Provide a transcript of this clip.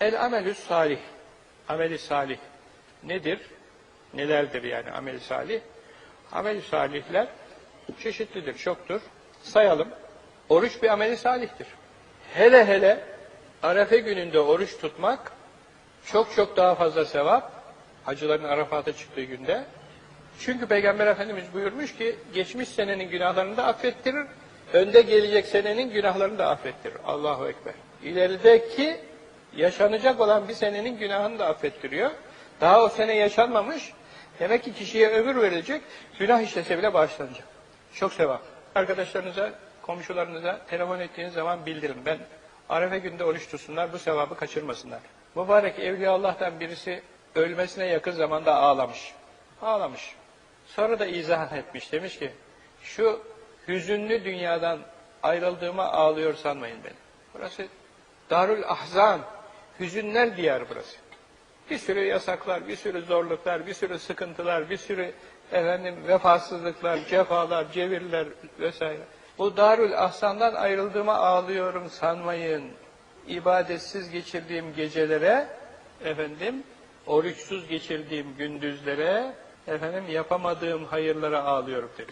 El amelü salih. Ameli salih nedir? Nelerdir yani ameli salih? Ameli salihler çeşitlidir, çoktur. Sayalım. Oruç bir ameli salihtir. Hele hele Arefe gününde oruç tutmak çok çok daha fazla sevap. Hacıların Arafat'a çıktığı günde. Çünkü Peygamber Efendimiz buyurmuş ki geçmiş senenin günahlarını da affettirir, önde gelecek senenin günahlarını da affettirir. Allahu Ekber. İlerideki yaşanacak olan bir senenin günahını da affettiriyor. Daha o sene yaşanmamış. Demek ki kişiye ömür verilecek, günah işlese bile bağışlanacak. Çok sevap. Arkadaşlarınıza, komşularınıza telefon ettiğiniz zaman bildirin. Ben Arefe günde oruç tutsunlar, bu sevabı kaçırmasınlar. Mübarek Evliya Allah'tan birisi ölmesine yakın zamanda ağlamış. Ağlamış. Sonra da izah etmiş. Demiş ki, şu hüzünlü dünyadan ayrıldığıma ağlıyor sanmayın beni. Burası Darül Ahzan, hüzünler diyarı burası. Bir sürü yasaklar, bir sürü zorluklar, bir sürü sıkıntılar, bir sürü efendim vefasızlıklar, cefalar, cevirler vesaire. Bu Darül Ahsan'dan ayrıldığıma ağlıyorum sanmayın. İbadetsiz geçirdiğim gecelere, efendim, oruçsuz geçirdiğim gündüzlere, efendim yapamadığım hayırlara ağlıyorum demiş.